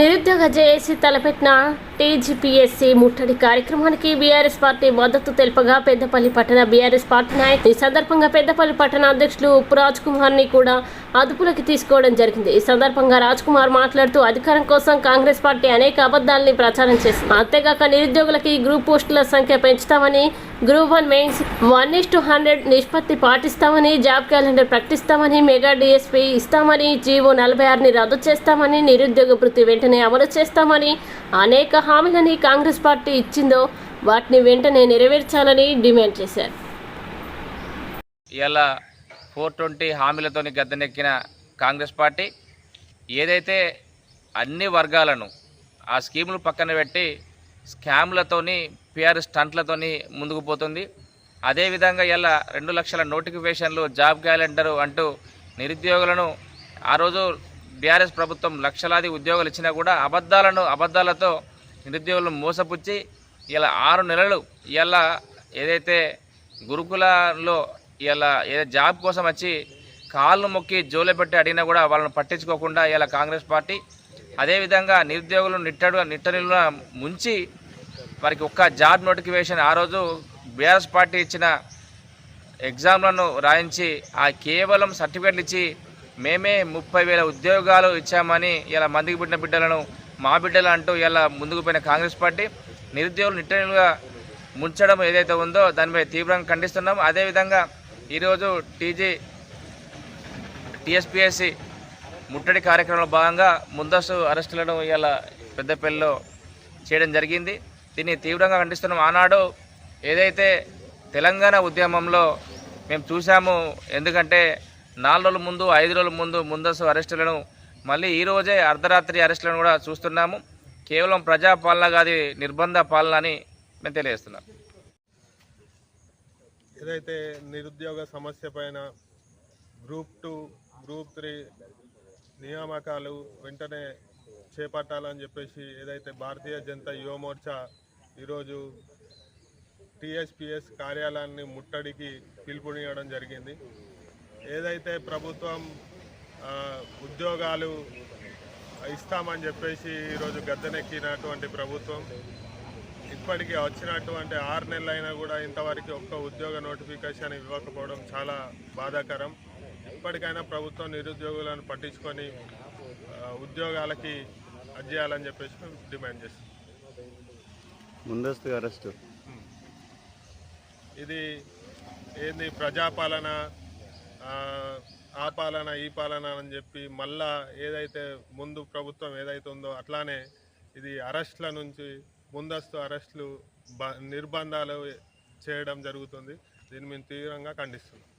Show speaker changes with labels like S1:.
S1: Neredesin? తాజాగా JAC తలపెట్టిన TGPSC ముట్టడి కార్యక్రమానికి బీఆర్ఎస్ పార్టీ మద్దతు తెలుపగా పెద్దపల్లి పట్టణ బీఆర్ఎస్ పార్టీ నాయకులు ఈ సందర్భంగా పెద్దపల్లి పట్టణ అధ్యక్షులు ఉప్పు రాజ్ కుమార్ని కూడా అదుపులోకి తీసుకోవడం జరిగింది. ఈ సందర్భంగా రాజ్ కుమార్ మాట్లాడుతూ అధికారం కోసం కాంగ్రెస్ పార్టీ అనేక అబద్దాలని ప్రచారం చేసింది. అంతేగాక నిరుద్యోగులకి గ్రూప్ పోస్టుల సంఖ్య పెంచుతామని group one mains one is to hundred నిష్పత్తి పాటిస్తామని జాబ్ క్యాలెండర్ ప్రకటిస్తామని మెగా డిఎస్పీ ఇస్తామని జీవో నలభై ఆరుని రద్దు చేస్తామని నిరుద్యోగ వృత్తి వెంటనే అమలు చేస్తామని అనేక హామీలని కాంగ్రెస్ పార్టీ ఇచ్చిందో వాటిని వెంటనే నెరవేర్చాలని డిమాండ్ చేశారు.
S2: ఇలా ఫోర్ ట్వంటీ హామీలతోని గద్దెనెక్కిన కాంగ్రెస్ పార్టీ ఏదైతే అన్ని వర్గాలను ఆ స్కీములు పక్కన పెట్టి స్కామ్లతోని పిఆర్ స్టంట్లతోని ముందుకు పోతుంది. అదేవిధంగా ఇలా రెండు లక్షల నోటిఫికేషన్లు జాబ్ క్యాలెండరు అంటూ నిరుద్యోగులను ఆ రోజు బీఆర్ఎస్ ప్రభుత్వం లక్షలాది ఉద్యోగాలు ఇచ్చినా కూడా అబద్ధాలను అబద్ధాలతో నిరుద్యోగులను మోసపుచ్చి ఇలా ఆరు నెలలు ఇలా ఏదైతే గురుకులలో ఇలా ఏదో జాబ్ కోసం వచ్చి కాళ్ళు మొక్కి జోలే పెట్టి అడిగినా కూడా వాళ్ళని పట్టించుకోకుండా ఇలా కాంగ్రెస్ పార్టీ అదేవిధంగా నిరుద్యోగులు నిట్టడు నిట్టనిలున ముంచి వారికి ఒక్క జాబ్ నోటిఫికేషన్ ఆ రోజు బీఆర్ఎస్ పార్టీ ఇచ్చిన ఎగ్జామ్లను రాయించి ఆ కేవలం సర్టిఫికెట్లు ఇచ్చి మేమే ముప్పై వేల ఉద్యోగాలు ఇచ్చామని ఇలా మందికి పుట్టిన బిడ్డలను మా బిడ్డలు అంటూ ఇలా ముందుకు పోయిన కాంగ్రెస్ పార్టీ నిరుద్యోగులు నిట్టనిలుగా ముంచడం ఏదైతే ఉందో దానిపై తీవ్రంగా ఖండిస్తున్నాం. అదేవిధంగా ఈరోజు టీజీ టీఎస్పిఎస్సి ముట్టడి కార్యక్రమంలో భాగంగా ముందస్తు అరెస్టులను ఇలా పెద్దపల్లిలో చేయడం జరిగింది. దీన్ని తీవ్రంగా ఖండిస్తున్నాం. ఆనాడు ఏదైతే తెలంగాణ ఉద్యమంలో మేము చూసాము ఎందుకంటే నాలుగు రోజుల ముందు ఐదు రోజుల ముందు ముందస్తు అరెస్టులను మళ్ళీ ఈరోజే అర్ధరాత్రి అరెస్టులను కూడా చూస్తున్నాము. కేవలం ప్రజాపాలన కాదు నిర్బంధ పాలన అని మేము తెలియజేస్తున్నాం.
S3: ఏదైతే నిరుద్యోగ సమస్య పైన గ్రూప్ టూ గ్రూప్ త్రీ నియామకాలు వెంటనే చేపట్టాలని చెప్పేసి ఏదైతే భారతీయ జనతా యువ మోర్చా ఈరోజు టీఎస్పిఎస్ కార్యాలయాన్ని ముట్టడికి పిలుపునియడం జరిగింది. ఏదైతే ప్రభుత్వం ఉద్యోగాలు ఇస్తామని చెప్పేసి ఈరోజు గద్దెనెక్కినటువంటి ప్రభుత్వం ఇప్పటికీ వచ్చినటువంటి ఆరు నెలలైనా కూడా ఇంతవరకు ఒక్క ఉద్యోగ నోటిఫికేషన్ ఇవ్వకపోవడం చాలా బాధాకరం. ఇప్పటికైనా ప్రభుత్వం నిరుద్యోగులను పట్టించుకొని ఉద్యోగాలకి అది చేయాలని చెప్పేసి మేము డిమాండ్ చేస్తాం
S4: ముందస్తు అరెస్టు.
S3: ఇది ఏంది? ప్రజాపాలన ఆ, పాలన ఈ పాలన అని చెప్పి మళ్ళా ఏదైతే ముందు ప్రభుత్వం ఏదైతే ఉందో అట్లానే ఇది అరెస్ట్ల నుంచి ముందస్తు అరెస్టులు నిర్బంధాలు చేయడం జరుగుతుంది. దీన్ని మేము తీవ్రంగా ఖండిస్తున్నాం.